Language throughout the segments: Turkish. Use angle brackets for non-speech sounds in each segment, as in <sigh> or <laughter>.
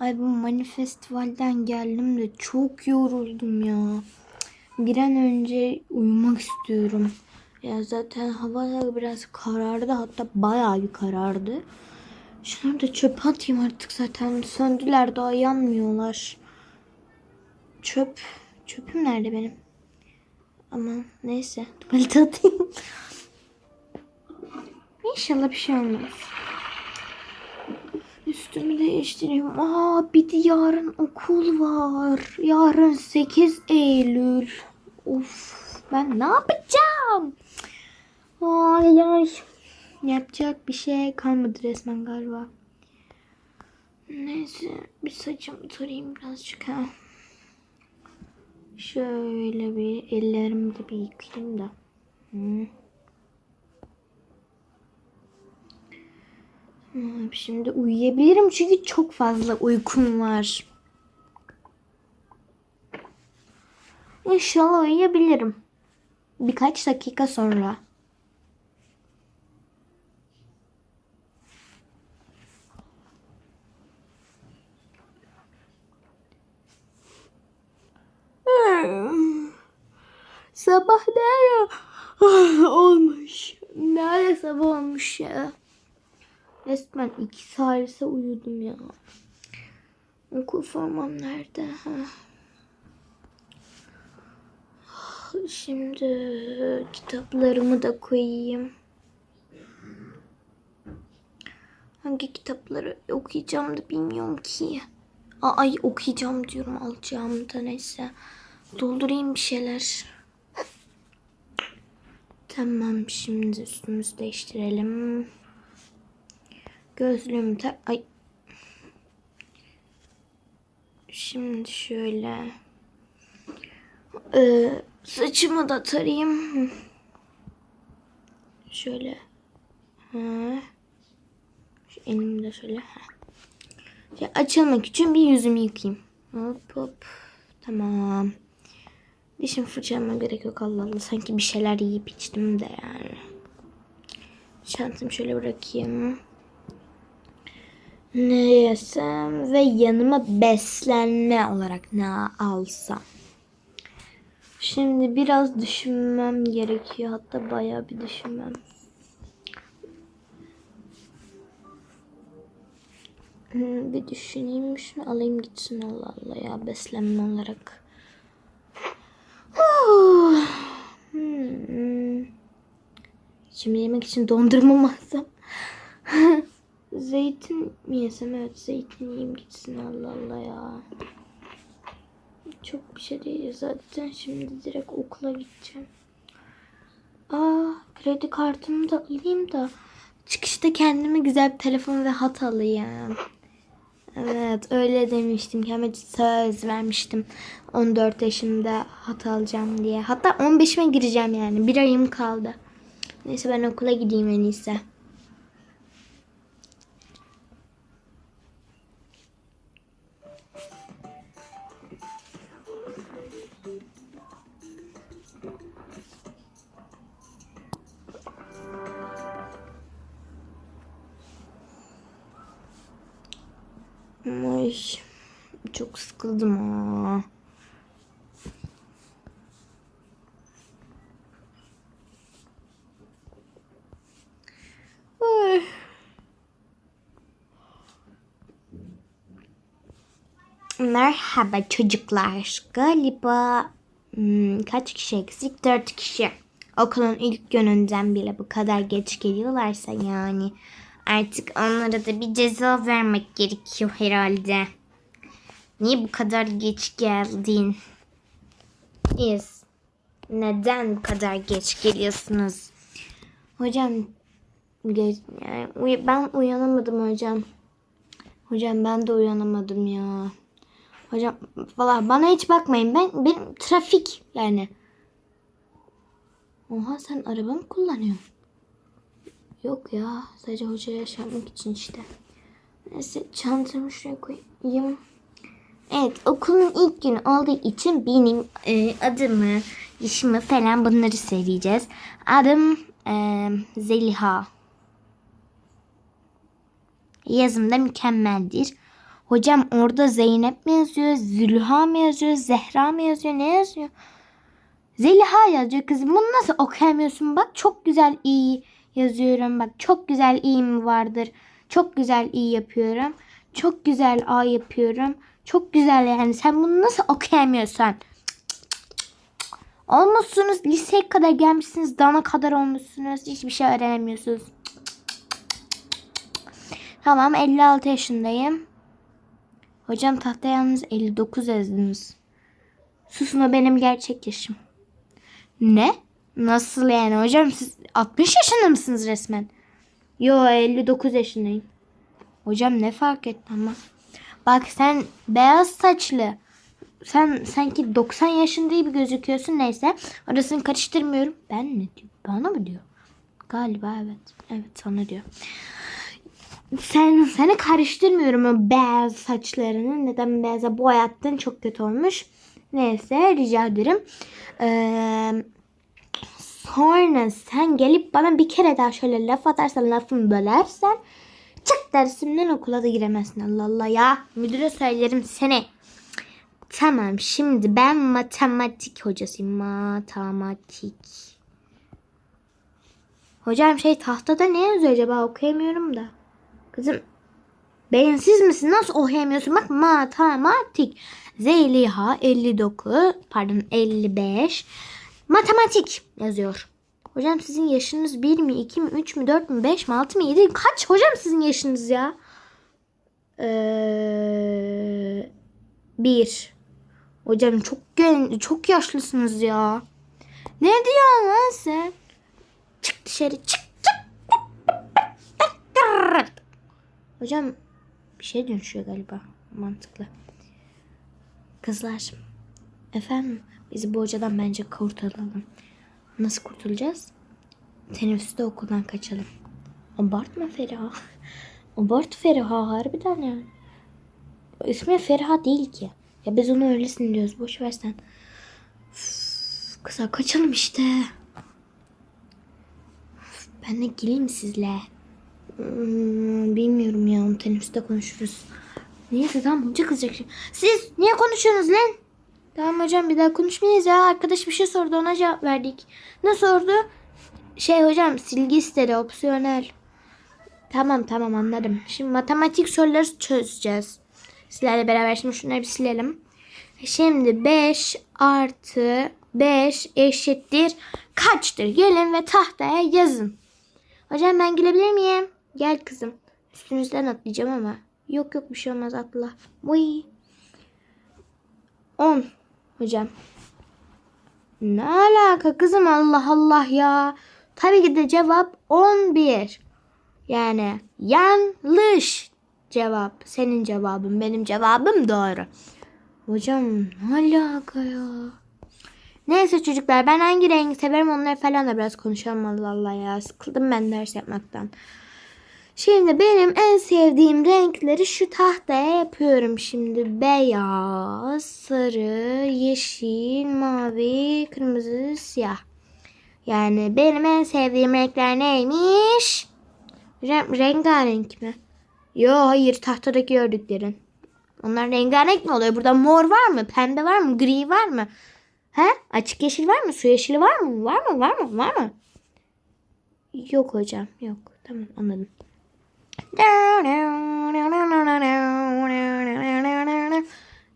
Ay bu manifestivalden geldim de çok yoruldum ya. Bir an önce uyumak istiyorum. Ya zaten hava da biraz karardı hatta bayağı bir karardı. Şunları da çöpe atayım artık zaten söndüler daha yanmıyorlar. Çöp. Çöpüm nerede benim? Ama neyse tuvalete atayım. İnşallah bir şey olmaz. Üstümü değiştireyim. Aa bir de yarın okul var. Yarın 8 Eylül. Of ben ne yapacağım? Ay ay. Yapacak bir şey kalmadı resmen galiba. Neyse bir saçımı tarayayım birazcık ha. Şöyle bir ellerimi de bir yıkayayım da. Hmm, Şimdi uyuyabilirim çünkü çok fazla uykum var. İnşallah uyuyabilirim. Birkaç dakika sonra. Hmm. Sabah nerede olmuş? Nerede sabah olmuş ya? Resmen iki salise uyudum ya. Okul formam nerede? Ha. Şimdi kitaplarımı da koyayım. Hangi kitapları okuyacağım da bilmiyorum ki. Ay okuyacağım diyorum alacağım da neyse. Doldurayım bir şeyler. Tamam şimdi üstümüzü değiştirelim. Gözlüğümü tak... Ay. Şimdi şöyle. Ee, saçımı da tarayayım. Şöyle. Ha. Şu elimi de şöyle. Ha. Açılmak için bir yüzümü yıkayayım. Hop hop. Tamam. Dişim fırçalama gerek yok Allah Allah. Sanki bir şeyler yiyip içtim de yani. Çantamı şöyle bırakayım. Ne yesem ve yanıma beslenme olarak ne alsam. Şimdi biraz düşünmem gerekiyor. Hatta bayağı bir düşünmem. Hmm, bir düşüneyim şunu alayım gitsin Allah Allah ya beslenme olarak. Oh. Hmm. Şimdi yemek için dondurma mı alsam? <laughs> Zeytin mi yesem? Evet zeytin yiyeyim gitsin Allah Allah ya. Çok bir şey değil zaten. Şimdi direkt okula gideceğim. Aa kredi kartımı da alayım da çıkışta kendime güzel bir telefon ve hat alayım. Evet öyle demiştim. Kendime söz vermiştim. 14 yaşında hat alacağım diye. Hatta 15'ime gireceğim yani. Bir ayım kaldı. Neyse ben okula gideyim en iyisi. Merhaba çocuklar. Galiba hmm, kaç kişi eksik? Dört kişi. Okulun ilk gününden bile bu kadar geç geliyorlarsa yani artık onlara da bir ceza vermek gerekiyor herhalde. Niye bu kadar geç geldin? Yes. Neden bu kadar geç geliyorsunuz? Hocam ben uyanamadım hocam. Hocam ben de uyanamadım ya. Hocam valla bana hiç bakmayın. Ben benim trafik yani. Oha sen araba mı kullanıyorsun? Yok ya. Sadece hocaya şey yapmak için işte. Neyse çantamı şuraya koyayım. Evet okulun ilk günü olduğu için benim e, adımı, yaşımı falan bunları söyleyeceğiz. Adım e, Zeliha. Yazım da mükemmeldir. Hocam orada Zeynep mi yazıyor, Zülha mı yazıyor, Zehra mı yazıyor, ne yazıyor? Zeliha yazıyor kızım. Bunu nasıl okuyamıyorsun? Bak çok güzel iyi yazıyorum. Bak çok güzel iyi mi vardır. Çok güzel iyi yapıyorum. Çok güzel A yapıyorum. Çok güzel yani. Sen bunu nasıl okuyamıyorsun? Olmuşsunuz. Liseye kadar gelmişsiniz. Dana kadar olmuşsunuz. Hiçbir şey öğrenemiyorsunuz. Tamam 56 yaşındayım. Hocam tahta yalnız 59 yazdınız. Susun o benim gerçek yaşım. Ne? Nasıl yani hocam siz 60 yaşında mısınız resmen? Yo 59 yaşındayım. Hocam ne fark etti ama. Bak sen beyaz saçlı. Sen sanki 90 yaşında gibi gözüküyorsun neyse. Orasını karıştırmıyorum. Ben ne diyor? Bana mı diyor? Galiba evet. Evet sana diyor. Sen seni karıştırmıyorum o beyaz saçlarını. Neden beyaza boyattın? Çok kötü olmuş. Neyse rica ederim. Eee Sonra sen gelip bana bir kere daha şöyle laf atarsan lafımı bölersen çık dersimden okula da giremezsin Allah Allah ya. Müdüre söylerim seni. Tamam şimdi ben matematik hocasıyım. Matematik. Hocam şey tahtada ne yazıyor acaba okuyamıyorum da. Kızım beyinsiz misin? Nasıl okuyamıyorsun? Bak matematik. Zeliha 59 pardon 55 matematik yazıyor. Hocam sizin yaşınız 1 mi 2 mi 3 mü 4 mü 5 mi 6 mı 7 mi? Kaç hocam sizin yaşınız ya? Ee, 1. Hocam çok gen çok yaşlısınız ya. Ne diyorsun lan sen? Çık dışarı çık çık. Hocam bir şey dönüşüyor galiba. Mantıklı. Kızlar. Efendim bizi bu hocadan bence kurtulalım. Nasıl kurtulacağız? Teneffüste okuldan kaçalım. Abartma Feriha. <laughs> Abart Feriha harbiden yani. İsmi Feriha değil ki. Ya biz onu öylesin diyoruz. Boş ver sen. Üf, Kıza kaçalım işte. Ben de geleyim sizle. Hmm, bilmiyorum ya. Onu teneffüste konuşuruz. Neyse tamam hoca kızacak şimdi. Siz niye konuşuyorsunuz lan? Tamam hocam bir daha konuşmayacağız ya. Arkadaş bir şey sordu ona cevap verdik. Ne sordu? Şey hocam silgi istedi opsiyonel. Tamam tamam anladım. Şimdi matematik soruları çözeceğiz. Sizlerle beraber şimdi şunları bir silelim. Şimdi 5 artı 5 eşittir kaçtır? Gelin ve tahtaya yazın. Hocam ben gelebilir miyim? Gel kızım. Üstünüzden atlayacağım ama. Yok yok bir şey olmaz atla. Uy. 10 hocam. Ne alaka kızım Allah Allah ya. Tabii ki de cevap 11. Yani yanlış cevap. Senin cevabın benim cevabım doğru. Hocam ne alaka ya. Neyse çocuklar ben hangi rengi severim onları falan da biraz konuşalım Allah Allah ya. Sıkıldım ben ders yapmaktan. Şimdi benim en sevdiğim renkleri şu tahtaya yapıyorum şimdi. Beyaz, sarı, yeşil, mavi, kırmızı, siyah. Yani benim en sevdiğim renkler neymiş? Re- rengarenk mi? Yo hayır tahtadaki gördüklerin. Onlar rengarenk mi oluyor? Burada mor var mı? Pembe var mı? Gri var mı? He? Açık yeşil var mı? Su yeşili var mı? Var mı? Var mı? Var mı? Yok hocam. Yok. Tamam anladım.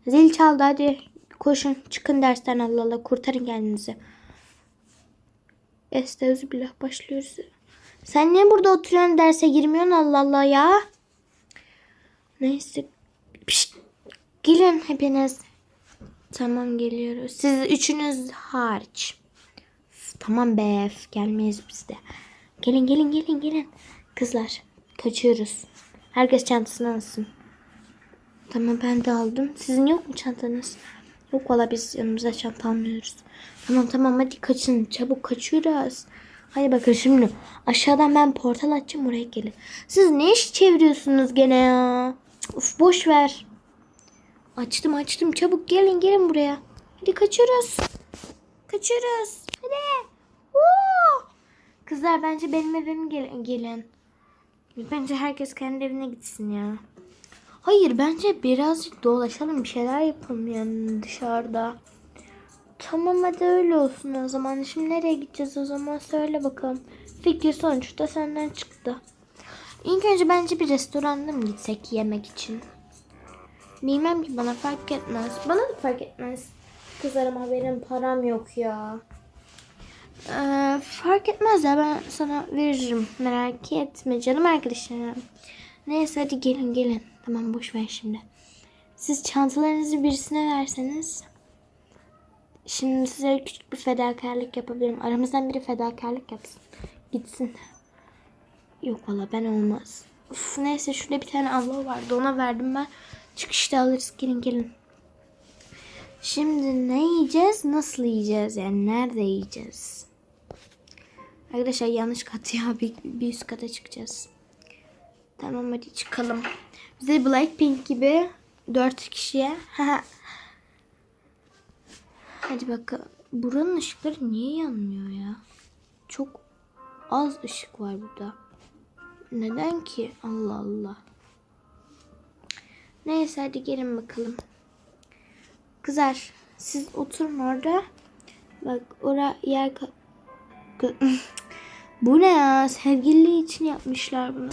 Zil çaldı hadi. Koşun çıkın dersten Allah Allah kurtarın kendinizi. Estağfirullah başlıyoruz. Sen niye burada oturuyorsun derse girmiyorsun Allah Allah ya. Neyse. Pişt. Gelin hepiniz. Tamam geliyoruz. Siz üçünüz hariç. Tamam be gelmeyiz biz de. Gelin gelin gelin gelin. Kızlar kaçıyoruz. Herkes çantasını alsın. Tamam ben de aldım. Sizin yok mu çantanız? Yok valla biz yanımıza çanta almıyoruz. Tamam tamam hadi kaçın. Çabuk kaçıyoruz. Hadi bakın şimdi aşağıdan ben portal açacağım oraya gelin. Siz ne iş çeviriyorsunuz gene ya? Uf boş ver. Açtım açtım çabuk gelin gelin buraya. Hadi kaçıyoruz. Kaçıyoruz. Hadi. Oo! Kızlar bence benim evime gel- gelin. Bence herkes kendi evine gitsin ya. Hayır bence birazcık dolaşalım bir şeyler yapalım yani dışarıda. Tamam hadi öyle olsun o zaman. Şimdi nereye gideceğiz o zaman söyle bakalım. Fikir sonuçta senden çıktı. İlk önce bence bir restoranda mı gitsek yemek için? Bilmem ki bana fark etmez. Bana da fark etmez. Kızlar ama benim param yok ya. Ee, fark etmez ya ben sana veririm. Merak etme canım arkadaşlarım. Neyse hadi gelin gelin. Tamam boş ver şimdi. Siz çantalarınızı birisine verseniz. Şimdi size küçük bir fedakarlık yapabilirim. Aramızdan biri fedakarlık yapsın. Gitsin. Yok valla ben olmaz. Uf, neyse şurada bir tane abla vardı. Ona verdim ben. Çıkışta alırız. Gelin gelin. Şimdi ne yiyeceğiz? Nasıl yiyeceğiz? Yani nerede yiyeceğiz? Arkadaşlar yanlış kat ya. Bir, bir üst kata çıkacağız. Tamam hadi çıkalım. Bize Blackpink gibi dört kişiye. <laughs> hadi bakalım. Buranın ışıkları niye yanmıyor ya? Çok az ışık var burada. Neden ki? Allah Allah. Neyse hadi gelin bakalım. Kızlar siz oturun orada. Bak ora yer Bu ne ya? Sevgili için yapmışlar bunu.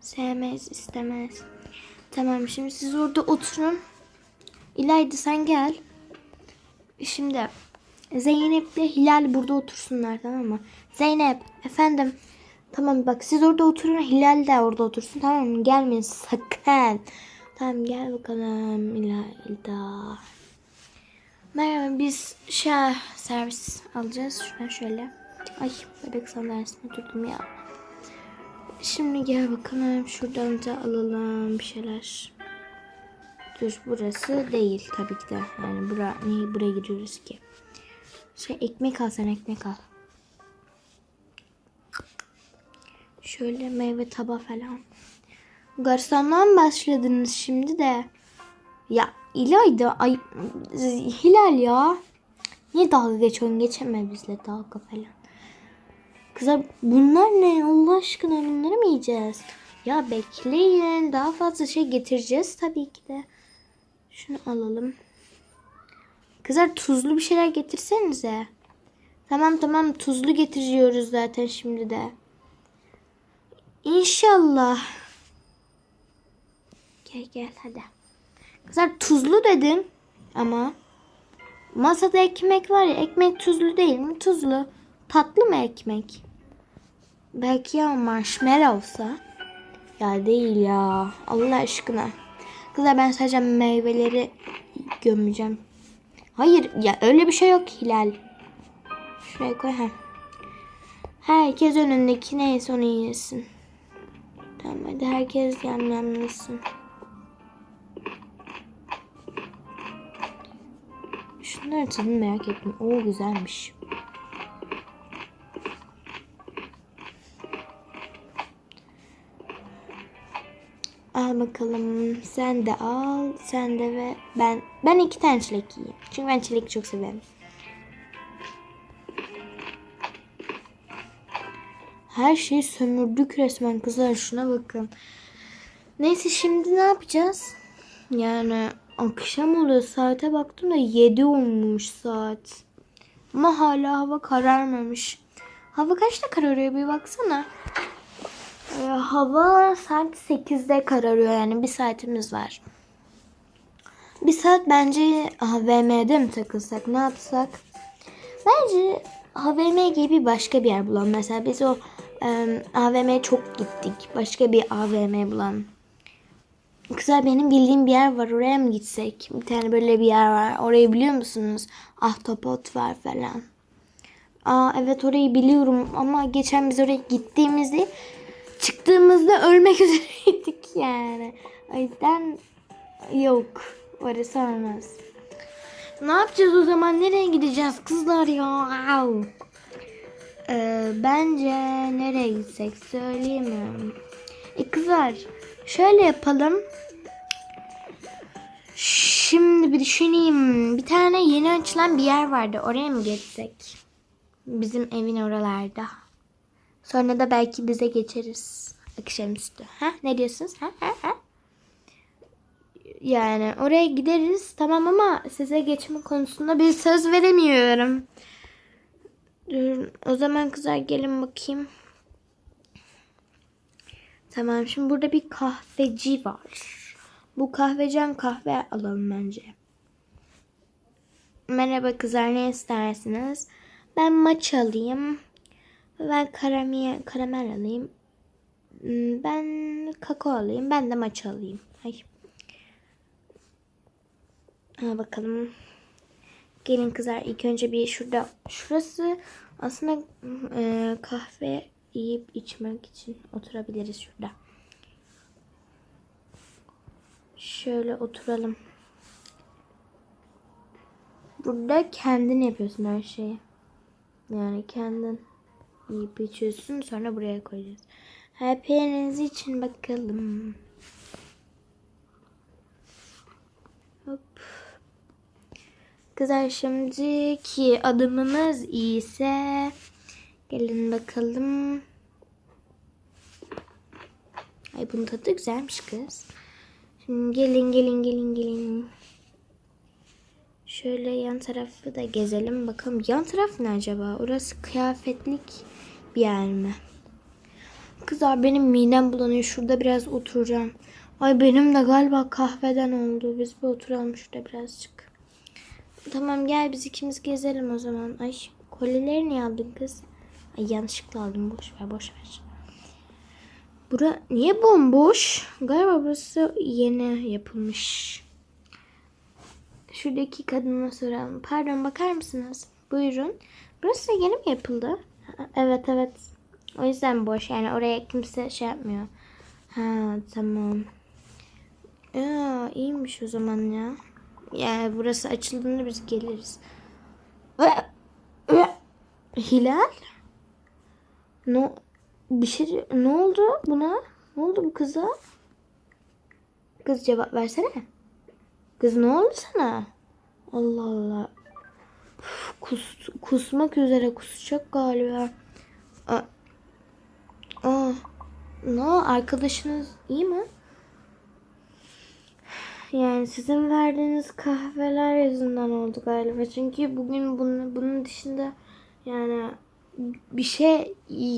Sevmez, istemez. Tamam şimdi siz orada oturun. İlayda sen gel. Şimdi Zeynep'le Hilal burada otursunlar tamam mı? Zeynep efendim. Tamam bak siz orada oturun Hilal de orada otursun tamam mı? Gelmeyin sakın. Tamam gel bakalım İlayda. Merhaba biz şey servis alacağız. Şuradan şöyle. Ay bebek sandalyesine oturdum ya. Şimdi gel bakalım şuradan da alalım bir şeyler. Dur burası değil tabii ki de. Yani bura, niye buraya giriyoruz ki? Şey ekmek al sen ekmek al. Şöyle meyve taba falan. Garsonluğa mı başladınız şimdi de? Ya İlayda ay Hilal ya. Niye dalga geçiyorsun? Geçeme bizle dalga falan. Kızlar bunlar ne? Allah aşkına bunları mı yiyeceğiz? Ya bekleyin. Daha fazla şey getireceğiz tabii ki de. Şunu alalım. Kızlar tuzlu bir şeyler getirsenize. Tamam tamam tuzlu getiriyoruz zaten şimdi de. İnşallah. Gel gel hadi. Kızlar tuzlu dedim ama masada ekmek var ya ekmek tuzlu değil mi? Tuzlu. Tatlı mı ekmek? Belki ya marshmallow olsa. Ya değil ya. Allah aşkına. Kızlar ben sadece meyveleri gömeceğim. Hayır ya öyle bir şey yok Hilal. Şuraya koy ha. Herkes önündeki neyse onu yesin. Tamam hadi herkes yemlemlesin. Tadını merak ettim. Oo güzelmiş. Al bakalım. Sen de al. Sen de ve ben. Ben iki tane çilek yiyeyim. Çünkü ben çilek çok severim. Her şeyi sömürdük resmen kızlar. Şuna bakın. Neyse şimdi ne yapacağız? Yani akşam oluyor. Saate baktım da 7 olmuş saat. Ama hala hava kararmamış. Hava kaçta kararıyor bir baksana. Ee, hava sanki 8'de kararıyor yani bir saatimiz var. Bir saat bence AVM'de mi takılsak ne yapsak? Bence AVM gibi başka bir yer bulalım. Mesela biz o e, AVM'ye çok gittik. Başka bir AVM bulalım. Kızlar benim bildiğim bir yer var. Oraya mı gitsek? Bir tane böyle bir yer var. Orayı biliyor musunuz? Ahtapot var falan. Aa evet orayı biliyorum ama geçen biz oraya gittiğimizde çıktığımızda ölmek <laughs> üzereydik yani. O yüzden yok. Orası olmaz. Ne yapacağız o zaman? Nereye gideceğiz kızlar ya? Ee, bence nereye gitsek söyleyemiyorum. E kızlar şöyle yapalım. Şimdi bir düşüneyim. Bir tane yeni açılan bir yer vardı. Oraya mı geçsek? Bizim evin oralarda. Sonra da belki bize geçeriz. Akşamüstü. Ha? Ne diyorsunuz? Ha? Ha? Ha? Yani oraya gideriz tamam ama size geçme konusunda bir söz veremiyorum. O zaman kızlar gelin bakayım. Tamam şimdi burada bir kahveci var. Bu kahvecan kahve alalım bence. Merhaba kızlar ne istersiniz? Ben maç alayım. Ben karamel, karamel alayım. Hmm, Ben kakao alayım. Ben de maç alayım. Ay. Ha, bakalım. Gelin kızlar ilk önce bir şurada. Şurası aslında e, kahve yiyip içmek için oturabiliriz şurada. Şöyle oturalım. Burada kendin yapıyorsun her şeyi. Yani kendin yiyip içiyorsun sonra buraya koyacağız. Hepiniz için bakalım. Hop. Kızlar şimdiki adımımız ise gelin bakalım. Ay bunun tadı güzelmiş kız. Şimdi gelin gelin gelin gelin. Şöyle yan tarafı da gezelim bakalım. Yan taraf ne acaba? Orası kıyafetlik bir yer mi? Kızlar benim midem bulanıyor. Şurada biraz oturacağım. Ay benim de galiba kahveden oldu. Biz bir oturalım şurada birazcık. Tamam gel biz ikimiz gezelim o zaman. Ay kolyeleri niye aldın kız? Ay yanlışlıkla aldım. Boş ver boş ver. Bura niye bomboş? Galiba burası yeni yapılmış. Şuradaki kadına soralım. Pardon bakar mısınız? Buyurun. Burası yeni mi yapıldı? Evet evet. O yüzden boş. Yani oraya kimse şey yapmıyor. Ha tamam. Ya iyiymiş o zaman ya. Yani burası açıldığında biz geliriz. Hilal? No, bir şey ne oldu buna? Ne oldu bu kıza? Kız cevap versene. Kız ne oldu sana? Allah Allah. Uf, kus, kusmak üzere kusacak galiba. Aa, aa, ne arkadaşınız iyi mi? Yani sizin verdiğiniz kahveler yüzünden oldu galiba. Çünkü bugün bunun, bunun dışında yani bir şey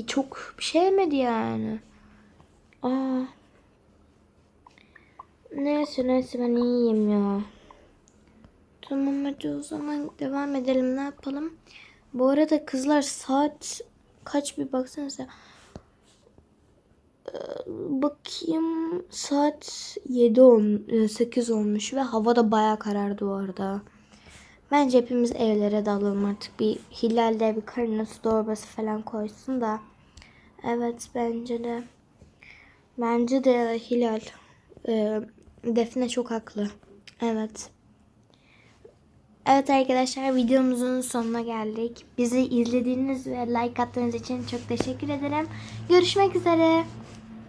çok bir şey yemedi yani. Aa. Neyse neyse ben iyiyim ya. Tamam hadi o zaman devam edelim. Ne yapalım? Bu arada kızlar saat kaç bir baksanıza. Ee, bakayım saat 7 on, 8 olmuş ve hava da baya karardı bu arada. Bence hepimiz evlere dalalım artık. Bir Hilal'de bir karına su torbası falan koysun da. Evet bence de. Bence de Hilal. Ee, Defne çok haklı. Evet. Evet arkadaşlar videomuzun sonuna geldik. Bizi izlediğiniz ve like attığınız için çok teşekkür ederim. Görüşmek üzere.